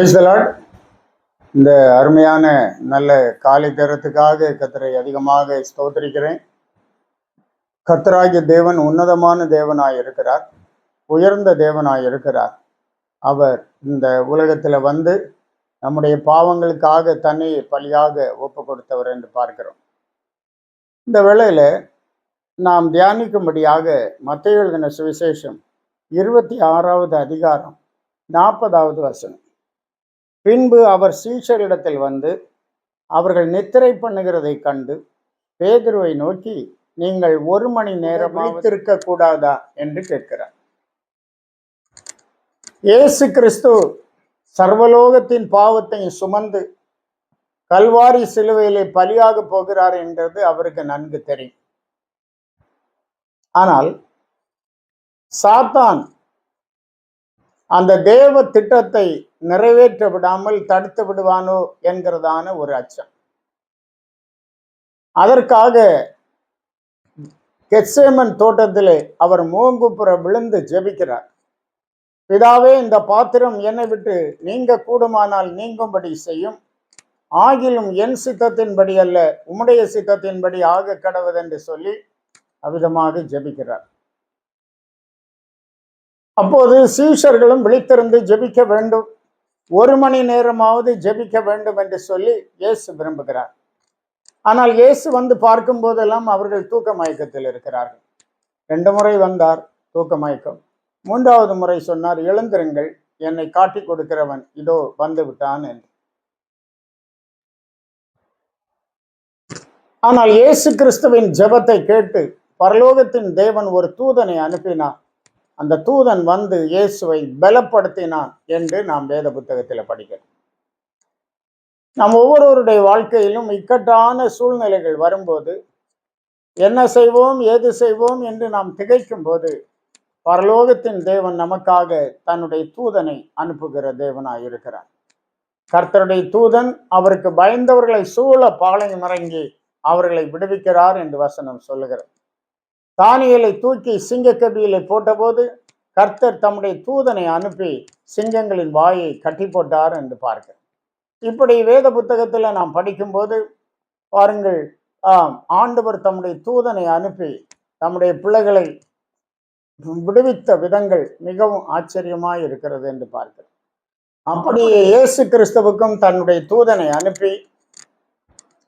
Price இந்த அருமையான நல்ல காலை தரத்துக்காக கத்தரை அதிகமாக ஸ்தோத்தரிக்கிறேன். கத்தராகிய தேவன் உன்னதமான தேவனாய் இருக்கிறார். உயர்ந்த தேவனாய் இருக்கிறார். அவர் இந்த உலகத்தில் வந்து நம்முடைய பாவங்களுக்காக தன்னை பலியாக ஒப்பு கொடுத்தவர் என்று பார்க்கிறோம். இந்த வேளையில் நாம் தியானிக்கும்படியாக மத்திய எழுதின சுவிசேஷம் இருபத்தி ஆறாவது அதிகாரம் நாற்பதாவது வசனம். பின்பு அவர் சீஷரிடத்தில் வந்து அவர்கள் நித்திரை பண்ணுகிறதை கண்டு பேதுருவை நோக்கி நீங்கள் ஒரு மணி நேரம் விழித்திருக்க கூடாதா என்று கேட்கிறார். இயேசு கிறிஸ்து சர்வலோகத்தின் பாவத்தை சுமந்து கல்வாரி சிலுவையிலே பலியாக போகிறார் என்றது அவருக்கு நன்கு தெரியும். ஆனால் சாத்தான் அந்த தேவ திட்டத்தை நிறைவேற்ற விடாமல் தடுத்து விடுவானோ என்கிறதான ஒரு அச்சம். அதற்காக கெட்சேமன் தோட்டத்திலே அவர் மோங்குப்புற விழுந்து ஜெபிக்கிறார். பிதாவே இந்த பாத்திரம் என்னை விட்டு நீங்க கூடுமானால் நீங்கும்படி செய்யும். ஆகிலும் என் சித்தத்தின்படி அல்ல உம்முடைய சித்தத்தின்படி ஆக கடவுதென்று சொல்லி அவ்விதமாக ஜெபிக்கிறார். அப்போது சீஷர்களும் விழித்திருந்து ஜெபிக்க வேண்டும். ஒரு மணி நேரமாவது ஜெபிக்க வேண்டும் என்று சொல்லி இயேசு விரும்புகிறார். ஆனால் இயேசு வந்து பார்க்கும் போதெல்லாம் அவர்கள் தூக்க மயக்கத்தில் இருக்கிறார்கள். ரெண்டு முறை வந்தார் தூக்க மயக்கம். மூன்றாவது முறை சொன்னார் எழுந்திருங்கள் என்னை காட்டி கொடுக்கிறவன் இதோ வந்து விட்டான் என்று. ஆனால் இயேசு கிறிஸ்துவின் ஜெபத்தை கேட்டு பரலோகத்தின் தேவன் ஒரு தூதனை அனுப்பினார். அந்த தூதன் வந்து இயேசுவை பலப்படுத்தினான் என்று நாம் வேத புத்தகத்தில் படிக்கிறோம். நம் ஒவ்வொருவருடைய வாழ்க்கையிலும் இக்கட்டான சூழ்நிலைகள் வரும்போது என்ன செய்வோம் ஏது செய்வோம் என்று நாம் திகைக்கும் போது பரலோகத்தின் தேவன் நமக்காக தன்னுடைய தூதனை அனுப்புகிற தேவனாய் இருக்கிறார். கர்த்தருடைய தூதன் அவருக்கு பயந்தவர்களை சூழ பாளையம் இறங்கி அவர்களை விடுவிக்கிறார் என்று வசனம் சொல்லுகிறது. தானியலை தூக்கி சிங்கக்கபியிலே போட்டபோது கர்த்தர் தம்முடைய தூதனை அனுப்பி சிங்கங்களின் வாயை கட்டி போட்டார் என்று பார்க்க இப்படி வேத புத்தகத்தில் நாம் படிக்கும்போது பாருங்கள் ஆம் ஆண்டவர் தம்முடைய தூதனை அனுப்பி தம்முடைய பிள்ளைகளை விடுவித்த விதங்கள் மிகவும் ஆச்சரியமாய் இருக்கிறது என்று பார்க்கிறோம். அப்படியே இயேசு கிறிஸ்துவுக்கும் தன்னுடைய தூதனை அனுப்பி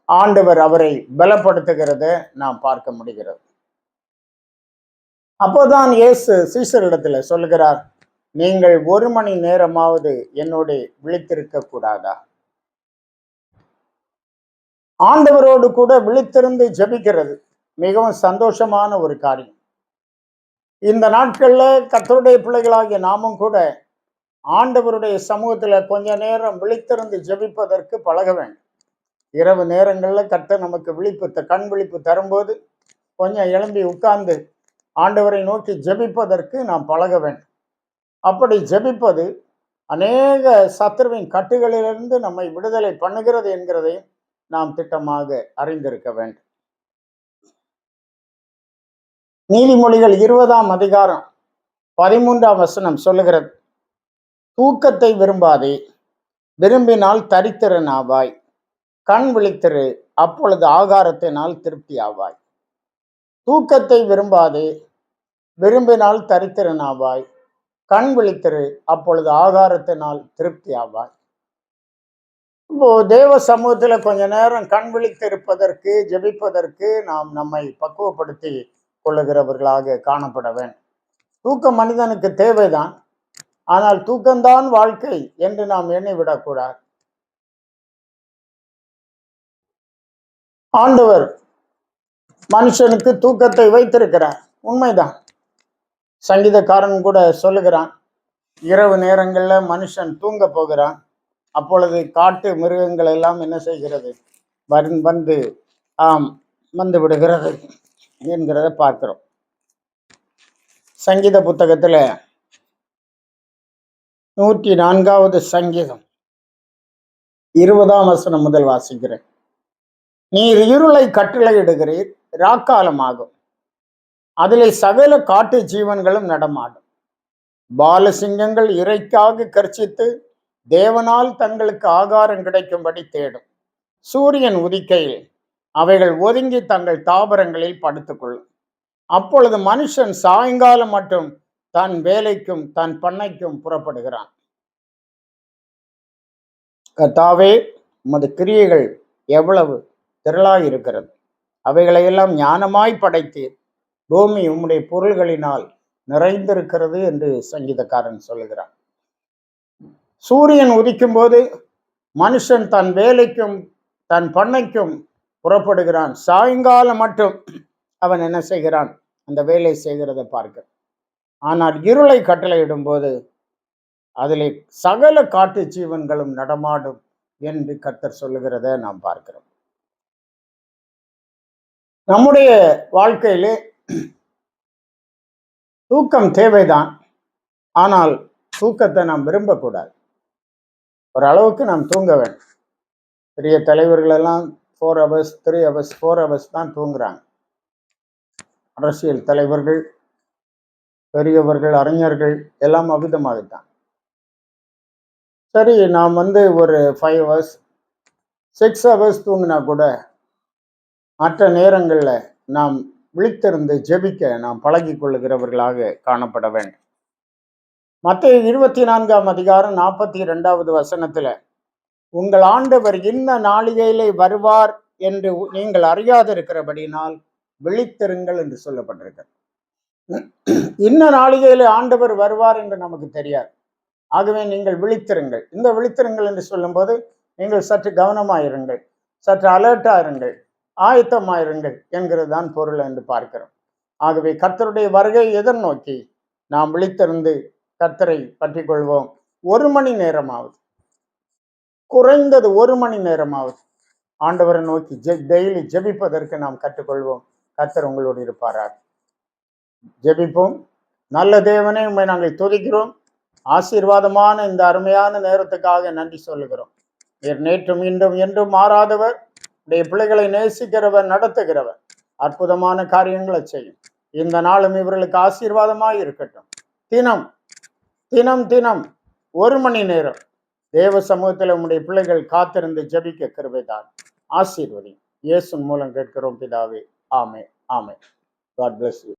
ஆண்டவர் அவரை பலப்படுத்துகிறத நாம் பார்க்க முடிகிறது. அப்போதான் இயேசு சீசரிடத்துல சொல்கிறார் நீங்கள் ஒரு மணி நேரமாவது என்னோட விழித்திருக்க கூடாதா? ஆண்டவரோடு கூட விழித்திருந்து ஜெபிக்கிறது மிகவும் சந்தோஷமான ஒரு காரியம். இந்த நாட்கள்ல கத்தருடைய பிள்ளைகளாகிய நாமும் கூட ஆண்டவருடைய சமூகத்துல கொஞ்ச நேரம் விழித்திருந்து ஜெபிப்பதற்கு பழக வேண்டும். இரவு நேரங்களில் கத்த நமக்கு விழிப்பு கண் விழிப்பு தரும்போது கொஞ்சம் எழும்பி உட்கார்ந்து ஆண்டவரை நோக்கி ஜெபிப்பதற்கு நாம் பழக வேண்டும். அப்படி ஜெபிப்பது அநேக சத்துருவின் கட்டுகளிலிருந்து நம்மை விடுதலை பண்ணுகிறது என்கிறதையும் நாம் திட்டமாக அறிந்திருக்க வேண்டும். நீதிமொழிகள் இருபதாம் அதிகாரம் பதிமூன்றாம் வசனம் சொல்லுகிறது தூக்கத்தை விரும்பாதே விரும்பினால் தரித்திரன் ஆவாய் கண் விழித்திரு அப்பொழுது ஆகாரத்தினால் திருப்தி ஆவாய் தூக்கத்தை விரும்பாதே விரும்பினால் தரித்திரனாவாய் கண் விழித்திரு அப்பொழுது ஆகாரத்தினால் திருப்தி ஆவாய் இப்போ தேவ சமூகத்தில் கொஞ்ச நேரம் கண் விழித்திருப்பதற்கு ஜெபிப்பதற்கு நாம் நம்மை பக்குவப்படுத்தி கொள்ளுகிறவர்களாக காணப்பட வேண்டும். தூக்கம் மனிதனுக்கு தேவைதான். ஆனால் தூக்கம்தான் வாழ்க்கை என்று நாம் எண்ணிவிடக்கூடாது ஆண்டவர் மனுஷனுக்கு தூக்கத்தை வைத்திருக்கிறார். உண்மைதான். சங்கீதக்காரன் கூட சொல்லுகிறான் இரவு நேரங்களில் மனுஷன் தூங்க போகிறான். அப்பொழுது காட்டு மிருகங்கள் எல்லாம் என்ன செய்கிறது? வரு வந்து ஆம் வந்து விடுகிறது என்கிறத பார்க்கிறோம். சங்கீத புத்தகத்தில் நூற்றி நான்காவது சங்கீதம் இருபதாம் வசனம் முதல் வாசிக்கிறேன். நீர் இருளை கட்டளையிடுகிறீர் ராக்காலமாகும். அதிலே சகல காட்டு ஜீவன்களும் நடமாடும். பாலசிங்கங்கள் இறைக்காக கர்ச்சித்து தேவனால் தங்களுக்கு ஆகாரம் கிடைக்கும்படி தேடும். சூரியன் உதிக்கையில் அவைகள் ஒதுங்கி தங்கள் தாவரங்களில் படுத்துக்கொள்ளும். அப்பொழுது மனுஷன் சாயங்காலம் மட்டும் தன் வேலைக்கும் தன் பண்ணைக்கும் புறப்படுகிறான். கர்த்தாவே உமது கிரியைகள் எவ்வளவு திரளாயிருக்கிறது. அவைகளையெல்லாம் ஞானமாய் படைத்தீர். பூமி உம்முடைய பொருள்களினால் நிறைந்திருக்கிறது என்று சங்கீதக்காரன் சொல்லுகிறான். சூரியன் உதிக்கும் போது மனுஷன் தன் வேலைக்கும் தன் பண்ணைக்கும் புறப்படுகிறான். சாயங்காலம் மட்டும் அவன் என்ன செய்கிறான்? அந்த வேலை செய்கிறதை பார்க்க ஆனால் இருளை கட்டளையிடும் போது அதிலே சகல காட்டு ஜீவன்களும் நடமாடும் என்று கர்த்தர் சொல்லுகிறத நாம் பார்க்கிறோம். நம்முடைய வாழ்க்கையிலே தூக்கம் தேவைதான். ஆனால் தூக்கத்தை நாம் விரும்பக்கூடாது. ஓரளவுக்கு நாம் தூங்க வேண்டும். பெரிய தலைவர்கள் எல்லாம் four hours three hours four hours தான் தூங்குறாங்க. அரசியல் தலைவர்கள் பெரியவர்கள் அறிஞர்கள் எல்லாம் அபிதமாகத்தான் சரி நாம் வந்து ஒரு ஃபைவ் ஹவர்ஸ் சிக்ஸ் ஹவர்ஸ் தூங்கினா கூட மற்ற நேரங்களில் நாம் விழித்திருந்து ஜெபிக்க நாம் பழகி கொள்ளுகிறவர்களாக காணப்பட வேண்டும். மற்ற இருபத்தி நான்காம் அதிகாரம் நாற்பத்தி இரண்டாவது வசனத்தில் உங்கள் ஆண்டவர் இன்ன நாளிகையிலே வருவார் என்று நீங்கள் அறியாதிருக்கிறபடினால் விழித்திருங்கள் என்று சொல்லப்பட்டிருக்கிறது. இன்ன நாளிகையிலே ஆண்டவர் வருவார் என்று நமக்கு தெரியாது. ஆகவே நீங்கள் விழித்திருங்கள். இந்த விழித்திருங்கள் என்று சொல்லும்போது நீங்கள் சற்று கவனமாயிருங்கள் சற்று அலர்ட்டாக இருங்கள். ஆயத்தமாயிருங்கள் என்கிறது தான் பொருள் என்று பார்க்கிறோம். ஆகவே கர்த்தருடைய வருகை எதிர்நோக்கி நாம் விழித்திருந்து கர்த்தரை பற்றி கொள்வோம் ஒரு மணி நேரமாவது. குறைந்தது ஒரு மணி நேரமாவது. ஆண்டவரை நோக்கி ஜெ டெய்லி ஜெபிப்பதற்கு நாம் கற்றுக்கொள்வோம். கர்த்தர் உங்களோடு இருப்பாராக. ஜெபிப்போம். நல்ல தேவனே உண்மை நாங்கள் துதிக்கிறோம். ஆசீர்வாதமான இந்த அருமையான நேரத்துக்காக நன்றி சொல்லுகிறோம். நேற்றும் இன்றும் என்றும் மாறாதவர். உடைய பிள்ளைகளை நேசிக்கிறவர் நடத்துகிறவர் அற்புதமான காரியங்களை செய்யும். இந்த நாளும் இவர்களுக்கு ஆசீர்வாதமாக இருக்கட்டும். தினம் தினம் தினம் ஒரு மணி நேரம் தேவ சமூகத்தில் உம்முடைய பிள்ளைகள் காத்திருந்து ஜெபிக்க கருவைதான் ஆசீர்வதி இயேசு மூலம் கேட்கிறோம் பிதாவே. ஆமே ஆமே காட் பிளஸ் யூ